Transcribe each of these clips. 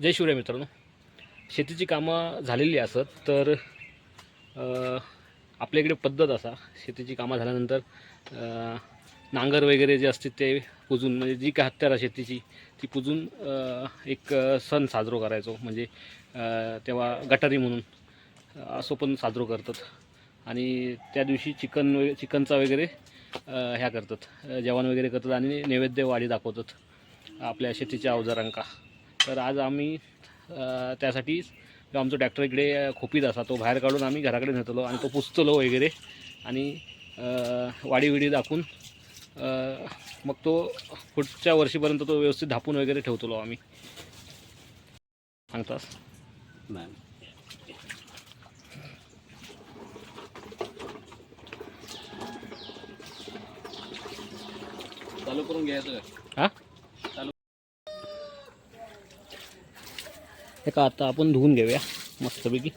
जय शिवराय मित्रांनो. शेतीची कामं झालेली असत तर आपल्या इकडे पद्धत असा. शेतीची कामं झाल्यानंतर नांगर वगैरे जे असते ते पुजून म्हणजे जी काय हत्यारा शेतीची ती पुजून एक सण साजरो करायचो. म्हणजे तेव्हा गटारी म्हणून असं पण साजरो करतात. आणि त्या दिवशी चिकन वगैरे चिकनचा वगैरे ह्या करतात. जेवण वगैरे करतात आणि नैवेद्य वाढी दाखवतात. आपल्या शेतीच्या अवजारांका. तर आज आम्ही त्यासाठी जो आमचा ट्रॅक्टर इकडे खोपीत असा तो बाहेर काढून आम्ही घराकडे नेतलो आणि तो पुसतलो वगैरे. आणि वाडी विडी दाखवून मग तो पुढच्या वर्षीपर्यंत तो व्यवस्थित धापून वगैरे ठेवतलो आम्ही. सांगतास नाही. चालू करून घ्यायचं का? हा? हे का आता आपण धुवून घेऊया मस्तपैकी.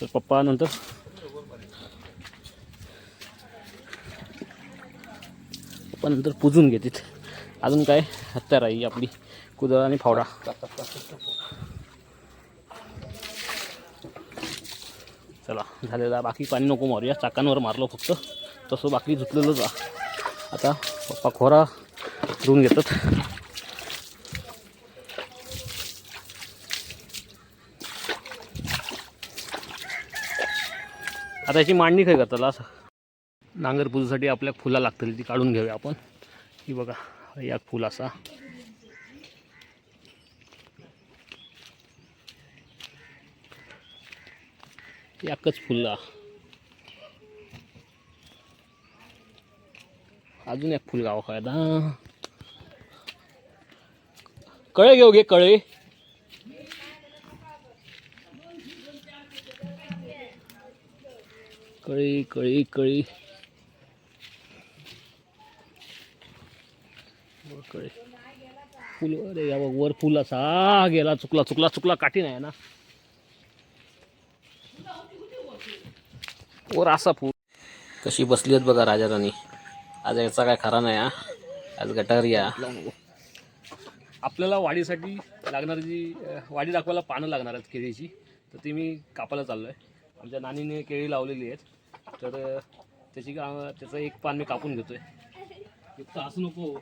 तर पप्पा नंतर. पप्पा नंतर पुजून घेतील. अजून काय? हत्यार आहे आपली. कुदळ आणि फावडा. चला झालेला बाकी पाणी नको मारूया. चाकांवर मारलो फक्त. तसं बाकी धुतलेलं जा आता पप्पा खोरा धुवून घेतात. आता याची मांडणी काय करताला असं. नांगर आपल्या फुला लागतील ती काढून घेऊया आपण. ही बघा या फुल असा. याकच फुला अजून एक फुल गाव काय कळे घेऊ घे कळे. कळी कळी कळी. कळी. फुल अरे या बघ वर फुल असा गेला चुकला चुकला चुकला काठी नाही ना. वर असा फुल. कशी बसली आहेत बघा राजा राणी आज याचा काय खरा नाही हा. आज गटारी या आपल्याला वाढीसाठी लागणारी जी वाढी दाखवायला पानं लागणार आहेत केळीची. तर ती मी कापायला चाललो आहे आमच्या नानीने केळी लावलेली आहेत. तर त्याची त्याचं एक पान मी कापून घेतोय. फक्त असं नको.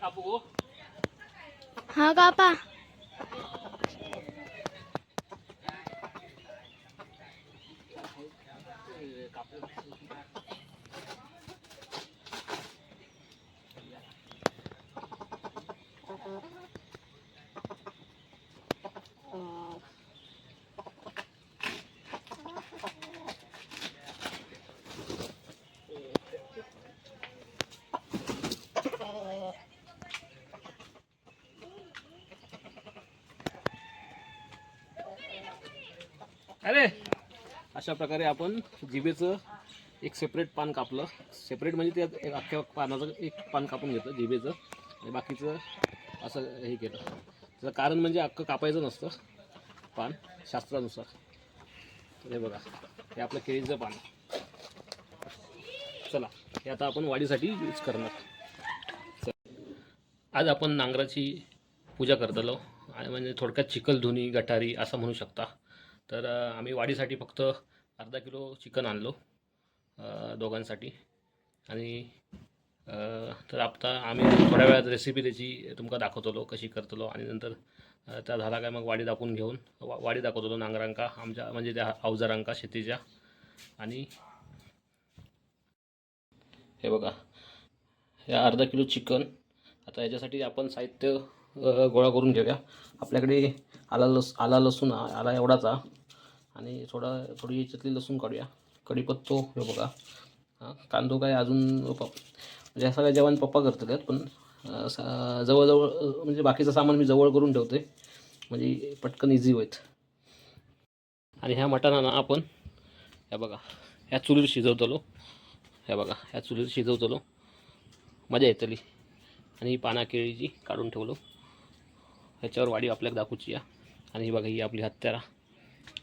कापू हो? हा कापा अरे अशा प्रकारे आपण जिभेचं एक सेपरेट पान कापलं. सेपरेट म्हणजे त्यात एक अख्ख्या पानाचं एक पान कापून घेतलं जिभेचं. आणि बाकीचं असं हे केलं. त्याचं कारण म्हणजे अख्खं कापायचं नसतं. पान शास्त्रानुसार. तर हे बघा. हे आपलं केळीचं पान. चला. हे आता आपण वाढीसाठी यूज करणार. आज आपण नांगराची पूजा करतलो आणि म्हणजे थोडक्यात चिखल धुनी गटारी असं म्हणू शकता. तर आम्ही वाढीसाठी फक्त अर्धा किलो चिकन आणलो दोघांसाठी. आणि तर आता आम्ही थोड्या वेळात रेसिपी त्याची तुमका दाखवतलो कशी करतलो आणि नंतर त्या झाला काय मग वाडी दाखवून घेऊन वा वाडी दाखवतलो नांगरांका आमच्या म्हणजे त्या अवजारांका शेतीच्या. आणि हे बघा हे अर्धा किलो चिकन. आता याच्यासाठी आपण साहित्य गोळा करून घेऊया. आपल्याकडे आला लस आला लसूण आला एवढाचा आणि थोडा थोडी याच्यातली लसूण काढूया. कढीपत्तो हे बघा. हां कांदो काय अजून पप्पा म्हणजे असं काय जेवण पप्पा करतात पण सा- जवळजवळ म्हणजे बाकीचं सामान मी जवळ करून ठेवते म्हणजे पटकन इझी होईत. आणि ह्या मटणांना आपण ह्या बघा ह्या चुलीवर शिजवतलो. ह्या बघा ह्या चुलीवर शिजवतलो. मजा येतली. आणि पाना केळीची काढून ठेवलो. ह्याच्यावर वाडी आपल्याला दाखवूची या. आणि ही बघा ही आपली हत्यारा.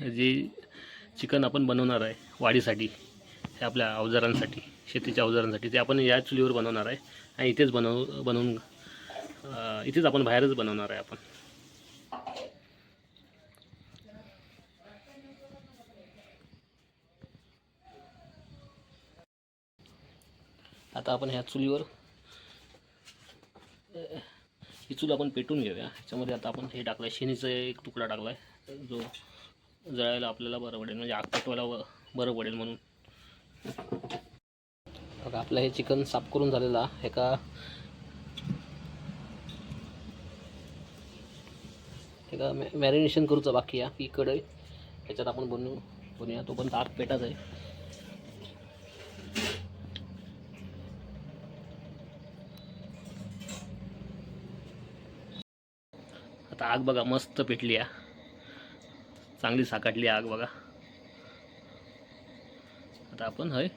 जे चिकन आपण बनवणार आहे वाढीसाठी हे आपल्या अवजारांसाठी शेतीच्या अवजारांसाठी ते आपण या चुलीवर बनवणार आहे आणि इथेच बनव बनवून इथेच आपण बाहेरच बनवणार आहे आपण. आता आपण ह्या चुलीवर ही चूल आपण पेटून घेऊया. ह्याच्यामध्ये आता आपण हे टाकलं आहे शेणीचा एक तुकडा टाकला आहे जो जळायला आपल्याला बरं पडेल. म्हणजे आग पटवायला बरं पडेल म्हणून. बघा आपलं हे चिकन साफ करून झालेलं आहे. एका एका मॅ मॅरिनेशन करूचं बाकी आहे. इकडे ह्याच्यात आपण बनवू बनवूया. तो पण आग पेटाच आहे. आता आग बघा मस्त पेटली आहे. चांगली साकाटली आग बघा. आता आपण हय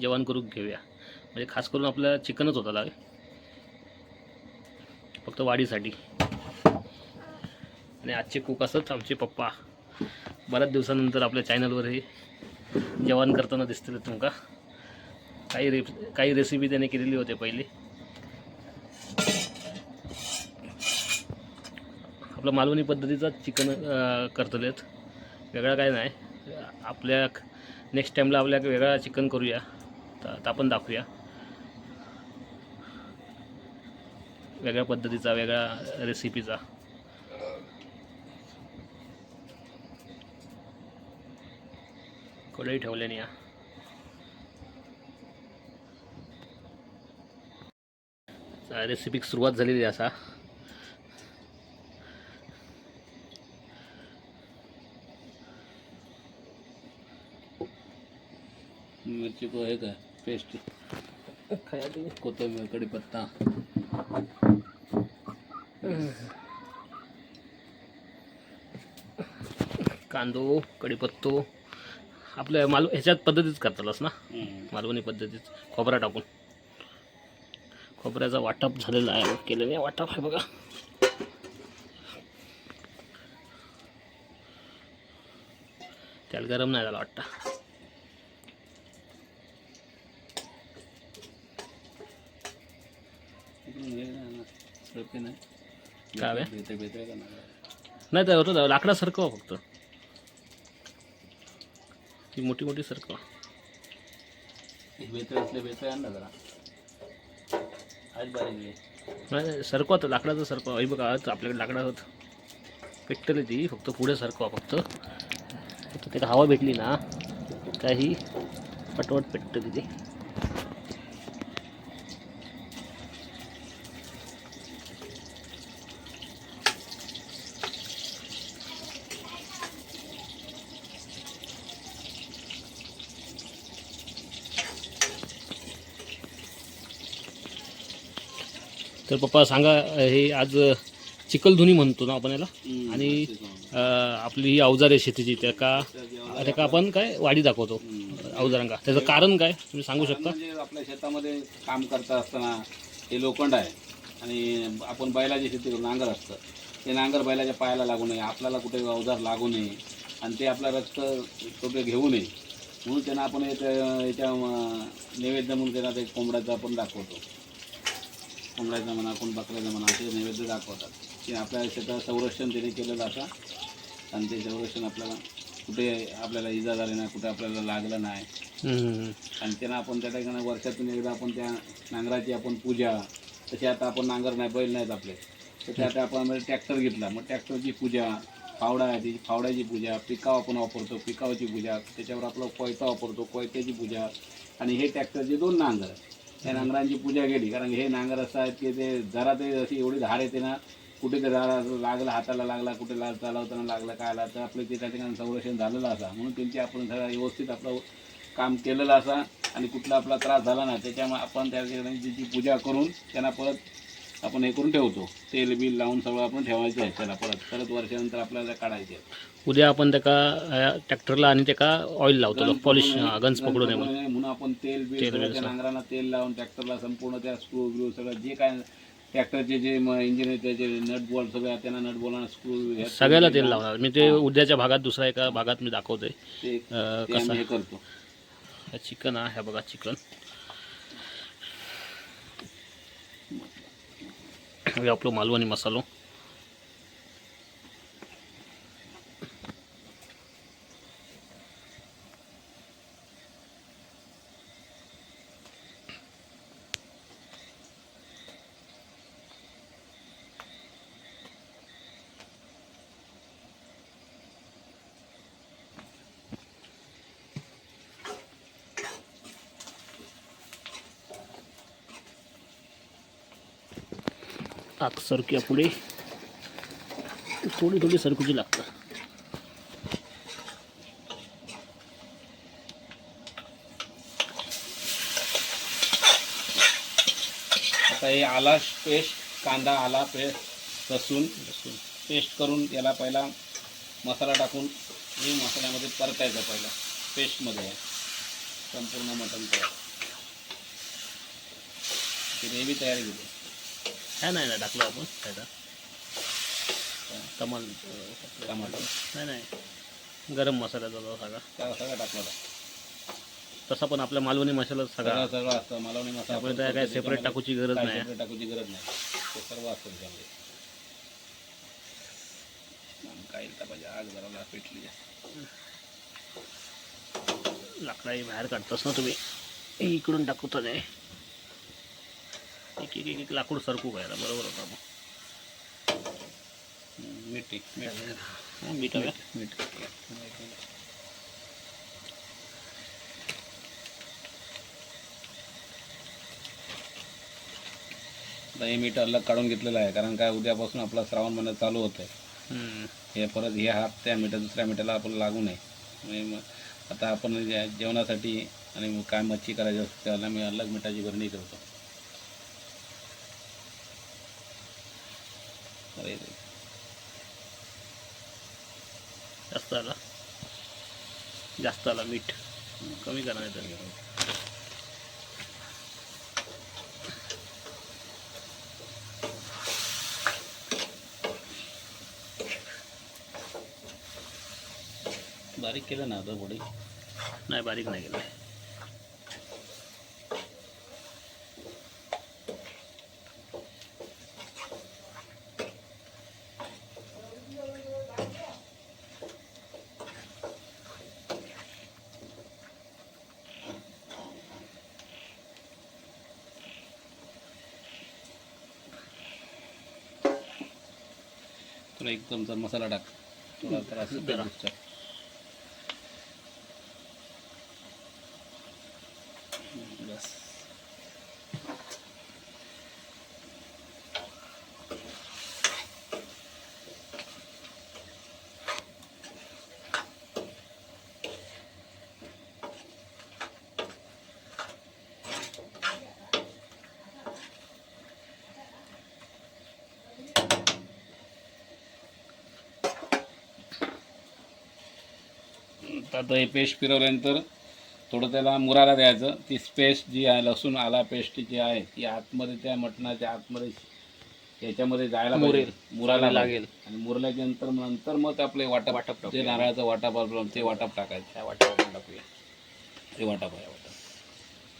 जेवण करून घेऊया. म्हणजे खास करून आपलं चिकनच होतं लागे फक्त वाढीसाठी. आणि आजचे कुक असत आमचे पप्पा. बऱ्याच दिवसानंतर आपल्या चॅनलवर हे जेवण करताना दिसतील तुमका. काही रे काही रेसिपी त्याने केलेली होते पहिले. आपलं मालवणी पद्धतीचा चिकन करतलेत. वेगळा काय नाही. आपल्या नेक्स्ट टाईमला आपल्या वेगळा चिकन करूया. तर तर आपण दाखवूया. वेगळ्या पद्धतीचा वेगळ्या रेसिपीचा कढई ठेवल्याने या. रेसिपीक सुरुवात झालेली असा. मिरची को हे काय पेस्ट कोथिंबीर कढीपत्ता. कांदो कढीपत्तो. आपल्या माल ह्याच्यात पद्धतीच करतातच ना. मालवणी पद्धतीत खोबरा टाकून. खोबऱ्याचा वाटप झालेला आहे. केलेला आहे वाटप आहे बघा. त्याला गरम नाही झाला वाटतं इकडून हे नाही नाही. तर होतं लाकडासारखं हो फक्त. ती मोठी मोठी सरकवा. आहे. नाही सरकवा तर लाकडाचं सरकवा. हे बघा आपल्याकडे लाकडं होत पेटतले ती फक्त पुढे सरकवा फक्त. फक्त त्याला हवा भेटली ना काही पटवट पेटतं तिथे तर पप्पा सांगा हे आज चिखलधुनी म्हणतो ना आपण याला? आणि आपली ही अवजार आहे शेतीची त्या का त्या का आपण काय वाढी दाखवतो. अवजारांका. त्याचं कारण काय तुम्ही सांगू शकता? म्हणजे आपल्या शेतामध्ये काम करता असताना हे लोखंड आहे आणि आपण बैलाची शेती नांगर असतं. ते नांगर बैलाच्या पायाला लागू नये आपल्याला कुठे अवजार लागू नये आणि ते आपलं रक्त कुठे घेऊ नये. म्हणून त्यांना आपण याच्या नैवेद्य म्हणून त्यांना ते कोंबड्याचं आपण दाखवतो. कोंबड्याचं म्हणा कोण बकऱ्याचं म्हणा असे नैवेद्य दाखवतात. की आपल्या शेतात संरक्षण त्यांनी केलेलं असं. आणि ते संरक्षण आपल्याला कुठे आपल्याला इजा झाली नाही कुठे आपल्याला लागलं नाही. आणि त्यांना आपण त्या ठिकाणी वर्षातून एकदा आपण त्या नांगराची आपण पूजा तशी आता आपण नांगर नाही बैल नाहीत आपले. तर त्यात आपण ट्रॅक्टर घेतला. मग ट्रॅक्टरची पूजा फावडा आहे ती फावड्याची पूजा पिकाव आपण वापरतो पिकावाची पूजा त्याच्यावर आपलं कोयता वापरतो कोयत्याची पूजा. आणि हे ट्रॅक्टरचे दोन नांगर आहेत. त्या नांगरांची पूजा केली. कारण हे नांगर असं आहेत की ते जरा ते अशी एवढी झाड येते ना कुठे ते झाला लागला हाताला लागला कुठे ला चालवताना लागला काय आला तर आपलं ते त्या ठिकाणी संरक्षण झालेलं असा. म्हणून त्यांची आपण सगळं व्यवस्थित आपलं काम केलेलं असा. आणि कुठला आपला त्रास झाला ना त्याच्यामुळे आपण त्या ठिकाणी त्याची पूजा करून त्यांना परत आपण हे करून ठेवतो. तेल बिल लावून सगळं आपण ठेवायचं आहे. त्याला परत परत वर्षानंतर आपल्याला काढायचे आहे. उद्या आपण त्याका ट्रॅक्टरला आणि त्याका ऑइल लावतो. पॉलिश गंज पकडू नये गंज म्हणून आपण तेल बिल बिल. नांगराला तेल लावून ट्रॅक्टरला संपूर्ण त्या स्क्रू ब्रू सगळं जे काय ट्रॅक्टरचे जे इंजिन त्याचे नट बोल्ट सगळं त्यांना नट बोलांना स्क्रू सगळ्याला तेल लावणार. मी ते उद्याच्या भागात दुसऱ्या एका भागात मी दाखवतोय. कसं? हे करतो. चिकन आहे ह्या बघा चिकन. हे आपलं मालवणी मसालो. आत सरक्या पुढे थोडी थोडी सरकूची लागतं आता हे आला पेस्ट कांदा आला पेस्ट लसूण पेस्ट करून याला पहिला मसाला टाकून हे मसाल्यामध्ये परतायचं पहिला. पेस्टमध्ये. संपूर्ण मटण तयार. ग्रेव्ही तयार केली काय नाही नाही टाकलं आपण. त्याचा कमाल टमाटर नाही नाही. गरम मसाल्याचा जो सगळा. सगळं टाकलं. तसा पण आपल्या मालवणी मसाला सगळा. सगळं असतं. मालवणी मसाला त्यामुळे त्या काय सेपरेट टाकूची गरज नाही. separate टाकूची गरज नाही. ते सर्व असतं त्याच्यामध्ये. काय पाहिजे? आग जरा पेटली लाकडाही बाहेर काढताच ना तुम्ही. इकडून टाकू तर नाही. एक एक एक लाकूड सरकू घ्यायला. बरोबर होता मग मीठ मीठ. मीठ हे मीठ अलग काढून घेतलेलं आहे कारण काय उद्यापासून आपला श्रावण महिना चालू होत आहे. हे परत हे हात त्या मिठा दुसऱ्या मिठाला आपण लागू नये. मग आता आपण जे- जेवणासाठी आणि काय मच्छी करायची असते त्याला मी अलग मिठाची भरणी करतो अरे रे. जास्त आला जास्त आला मीठ. कमी करा नाही तर बारीक केलं ना आता पुढे? नाही बारीक नाही केलं. एक चमचा मसाला टाक थोडा त्रास जरा. बस आता हे पेस्ट फिरवल्यानंतर थोडं त्याला मुराला द्यायचं ती पेस्ट जी आहे लसूण आला पेस्ट जी आहे ती आतमध्ये त्या मटणाच्या आतमध्ये याच्यामध्ये जायला मुरेल. मुराला लागेल. आणि मुरल्याच्या नंतर नंतर मग आपले वाटप वाटप जे. नारळाचं वाटप ते वाटप टाकायचं वाटप टाकूया ते वाटप आहे वाटप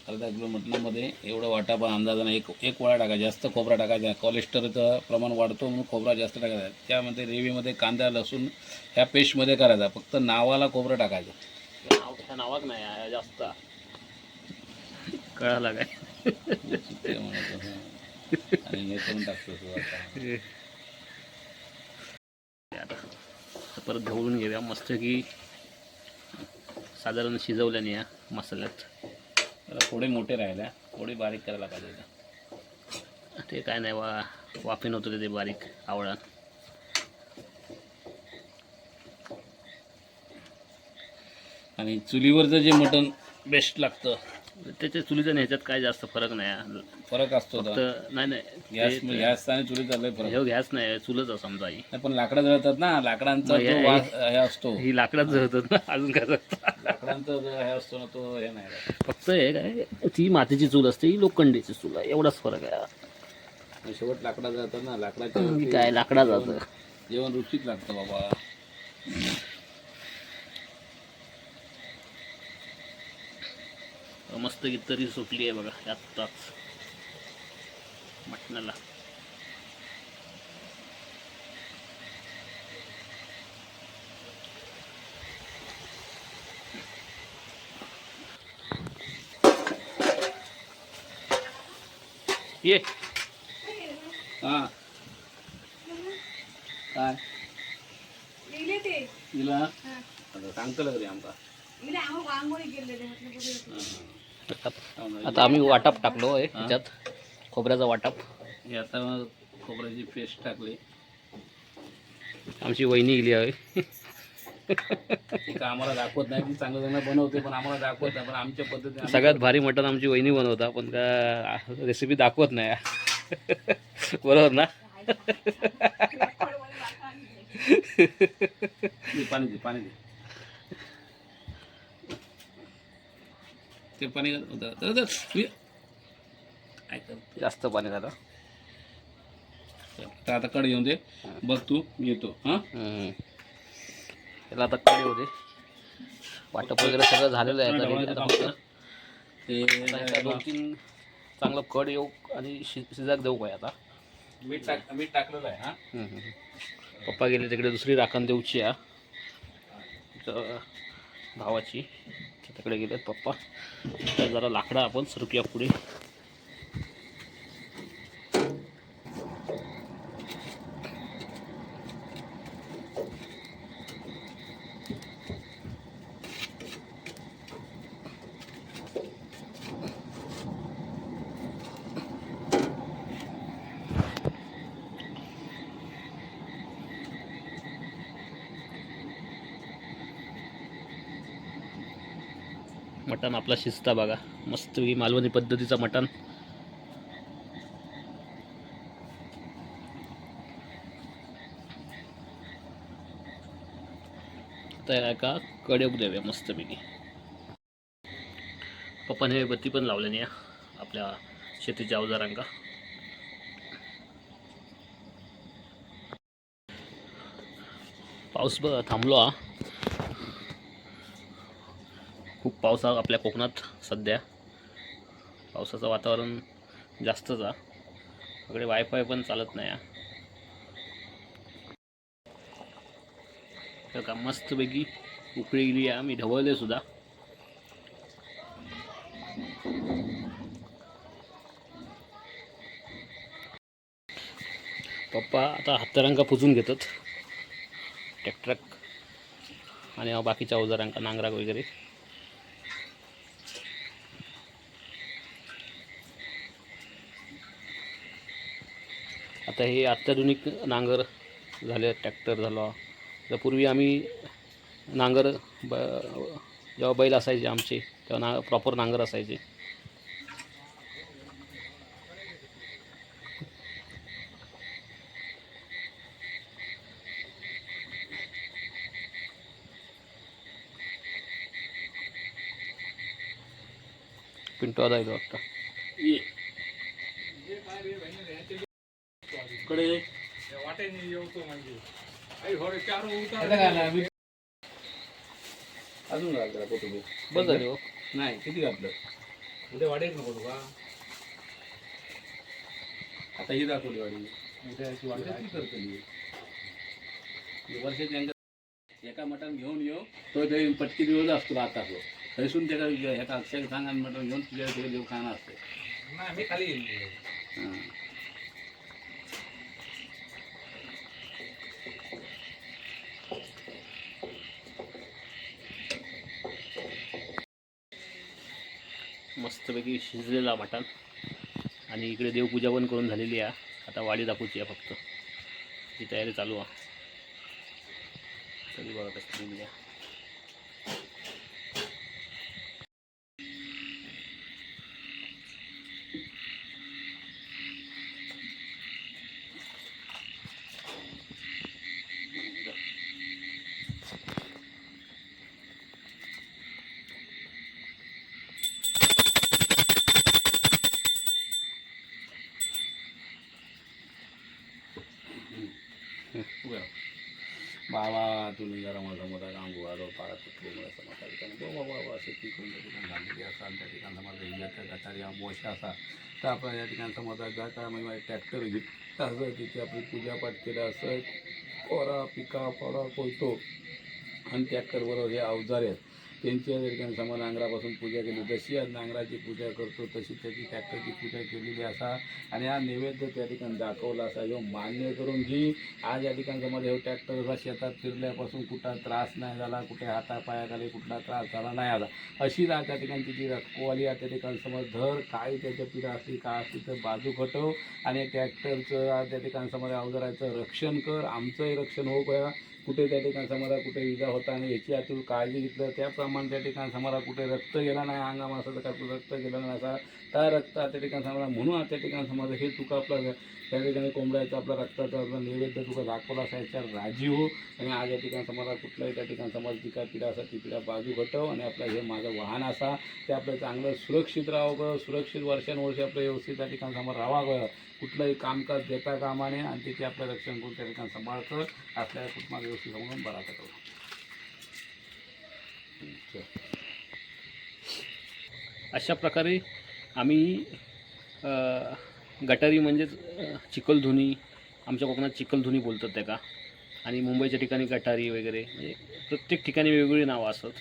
अर्धा किलो मटणामध्ये एवढं वाटप अंदाजाने एक एक वळा टाकायचा जास्त खोबरा टाकायचा कोलेस्ट्रॉलचं प्रमाण वाढतो म्हणून खोबरा जास्त टाकायचा. त्यामध्ये रेव्हीमध्ये कांदा लसूण ह्या पेस्टमध्ये करायचा. फक्त नावाला खोबरं टाकायचं. नाव त्या नावात नाही जास्त. कळाला काय. आणि हे करून टाकतो परत ढवळून घेऊया. मस्त की साधारण शिजवल्याने या मसाल्यात. थोडे मोठे राहिल्या थोडी बारीक करायला पाहिजे ते काय नाही वा वाफीन होतं ते बारीक आवळा. आणि चुलीवरचं जे मटण बेस्ट लागतं त्याच्या चुलीचा ह्याच्यात काय जास्त फरक नाही. फरक असतो फक्त नाही नाही. गॅस ते- गॅस आणि चुली चाललंय फरक. ह्यो गॅस नाही चुलच आहे समजा ही. नाही, पण लाकडं जळतात ना लाकडांचा मग हे- वास हे असतो. ही लाकडात जळतात ना अजून काय जळतात. लाकडांचा जो हे असतो ना तो हे नाही. राहत. फक्त हे काय ती मातीची चूल असते ही लोखंडीची चूल आहे एवढाच फरक आहे आणि शेवट लाकडा जातात ना लाकडाच्या ही वरती काय लाकडा जातं जेवण रुचीत लागतं बाबा. मस्त तरी सुटली आहे बघा आत्ताच. मटणाला. ये. हा. काय? तिला? आता सांगतलं तरी आमका आता आम्ही वाटप टाकलो आहे त्याच्यात खोबऱ्याचा वाटप. हे आता खोबऱ्याची पेस्ट टाकली. आमची वहिनी गेली आहे. आम्हाला दाखवत नाही की चांगलं चांगलं बनवते पण आम्हाला दाखवत नाही पण आमच्या पद्धतीने सगळ्यात भारी मटण आमची वहिनी बनवता पण का रेसिपी दाखवत नाही. बरोबर ना? पाणी दे पाणी दे. ते पाणी काय करतो? जास्त पाणी झालं. आता आता कडे येऊन दे. बघ तू येतो. हा. त्याला आता कडी होते वाटप वगैरे सगळं झालेलं आहे. ते दोन तीन चांगलं कड येऊ आणि शि शिजाक देऊ काय आता? मीठ टाक मीठ टाकलेलं आहे हा. पप्पा गेले तिकडे दुसरी राखण देऊची आहे. भावाची. शेताकडे तिकडे गेलेत पप्पा. तर जरा लाकडं आपण सरकूया पुढे मटण आपला शिजता बघा. मस्त मालवणी पद्धतीचा मटण. तर का? कडे देऊया मस्तपैकी पप्पाने हे बत्ती पण लावल्याने या. आपल्या शेतीच्या अवजारांका. पाऊस थांबलो हा. खूप आपल्या कोकणात सध्या. पावसाचं वातावरण जास्तच आहे. सगळे वायफाय पण चालत नाही आहे. तर का मस्तपैकी उकळी गेली आहे. मी ढवळले सुद्धा. पप्पा आता हत्यारांका पुजून घेतात. ट्रॅक्टर आणि बाकीच्या अवजारांका नांगराक वगैरे. आता हे अत्याधुनिक नांगर झाले ट्रॅक्टर झाला. तर पूर्वी आम्ही नांगर ब जेव्हा बैल असायचे आमचे तेव्हा ना प्रॉपर नांगर असायचे. पिंटू आता येतो कडे आता. अजून घाल जरा कोथिंबीर. बस झाली हो नाही किती घातलं आता ही दाखवली वाडी उद्या ती करतली. ही वर्षाची अंक- एका मटण घेऊन येऊ तो ते पटकी दिवस असतो आता तो थैसून त्याला एका अक्षय सांग मटण घेऊन तुझ्या तिकडे देव खाणं असते हां. मस्तपैकी शिजलेला मटण. आणि इकडे देवपूजा पण करून झालेली आहे. आता वाडी दाखवची आहे फक्त. ही तयारी चालू आहे. तरी बघा कसं दिली आहे बरं. बाबा तुम्ही जरा माझा मोठा काम पाळा तुटले असं माझ्या ठिकाणी बाबा बाबा ती कोणत्या ठिकाणी झालेली असा त्या ठिकाणी समाजा इजाच्या गटारी मोशा असा. तर आपल्या या ठिकाणी समाजा गाटा म्हणजे ट्रॅक्टर घेतला असं तिथे आपली पूजापाठ केलं असं. कोरा पिका फोडा कोयतो आणि ट्रॅक्टरबरोबर हे अवजार आहेत. त्यांची या ठिकाणी समोर नांगरापासून पूजा केली. जशी आज नांगराची पूजा करतो तशी त्याची ट्रॅक्टरची पूजा केलेली असा. आणि हा नैवेद्य त्या ठिकाणी दाखवला असा. ह्यो मान्य करून जी आज या ठिकाणी हे ट्रॅक्टर शेतात फिरल्यापासून कुठला त्रास नाही झाला कुठे हातापायाखाली कुठला त्रास झाला नाही आला अशी जा त्या ठिकाणी तिची रखवाली आहे त्या ठिकाणसमोर धर. काय त्याच्या पिढा असली काय असली तर बाजू खटव. आणि ट्रॅक्टरचं त्या ठिकाणसमोर समज अवजाराचं रक्षण कर. आमचंही रक्षण हो करा कुठे त्या ठिकाणी समाजा कुठे विजा होता आणि याची आतून काळजी घेतलं त्याप्रमाणे त्या ठिकाणी समाजा कुठे रक्त गेला नाही अंगामा असं तर काय रक्त गेलं नाही असा त्या रक्त त्या ठिकाणी समाजा म्हणून त्या ठिकाणी समजा हे तुका आपलं त्या ठिकाणी कोंबड्याचं आपला रक्ताचं आपलं नैवेद्य तुका दाखवला असायच्या राजी हो. आणि आज या ठिकाणी समाजा कुठलंही त्या ठिकाणी समाज तिका पिढा असा ती पिढा बाजू घटव आणि आपलं हे माझं वाहन असा. ते आपलं चांगलं सुरक्षित राहावं सुरक्षित वर्षानुवर्षे आपलं व्यवस्थित त्या ठिकाणी समोर राहावं कुठलंही कामकाज देता कामा नये आणि त्याचे आपलं रक्षण करून त्या ठिकाणी सांभाळतं. आपल्याला कुटुंबा व्यवस्थित समजून बरा करू. अशा प्रकारे आम्ही गटारी म्हणजेच चिखलधुनी आमच्या कोकणात चिखलधुनी बोलतात त्या का. आणि मुंबईच्या ठिकाणी गटारी वगैरे म्हणजे प्रत्येक ठिकाणी वेगवेगळी नावं असतात.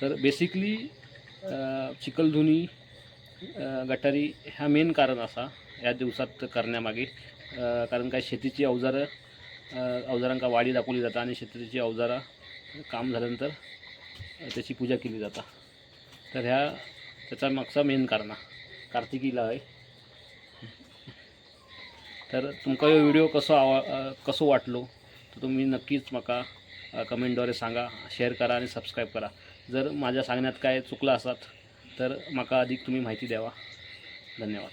तर बेसिकली चिखलधुनी गटारी ह्या मेन कारण असा. या दिवसात करण्यामागे. कारण काय शेतीची अवजारं अवजारांका वाढी दाखवली जातात आणि शेतीची अवजारं काम झाल्यानंतर त्याची पूजा केली जाता. तर ह्या त्याचा मागचा मेन कारण कार्तिकीला आहे. तर तुमका हो व्हिडिओ कसो आवा कसो वाटलो? तर तुम्ही नक्कीच म्हाका कमेंटद्वारे सांगा शेअर करा आणि सबस्क्राईब करा. जर माझ्या सांगण्यात काय चुकलं असत तर म्हाका अधिक तुम्ही माहिती द्यावा. धन्यवाद.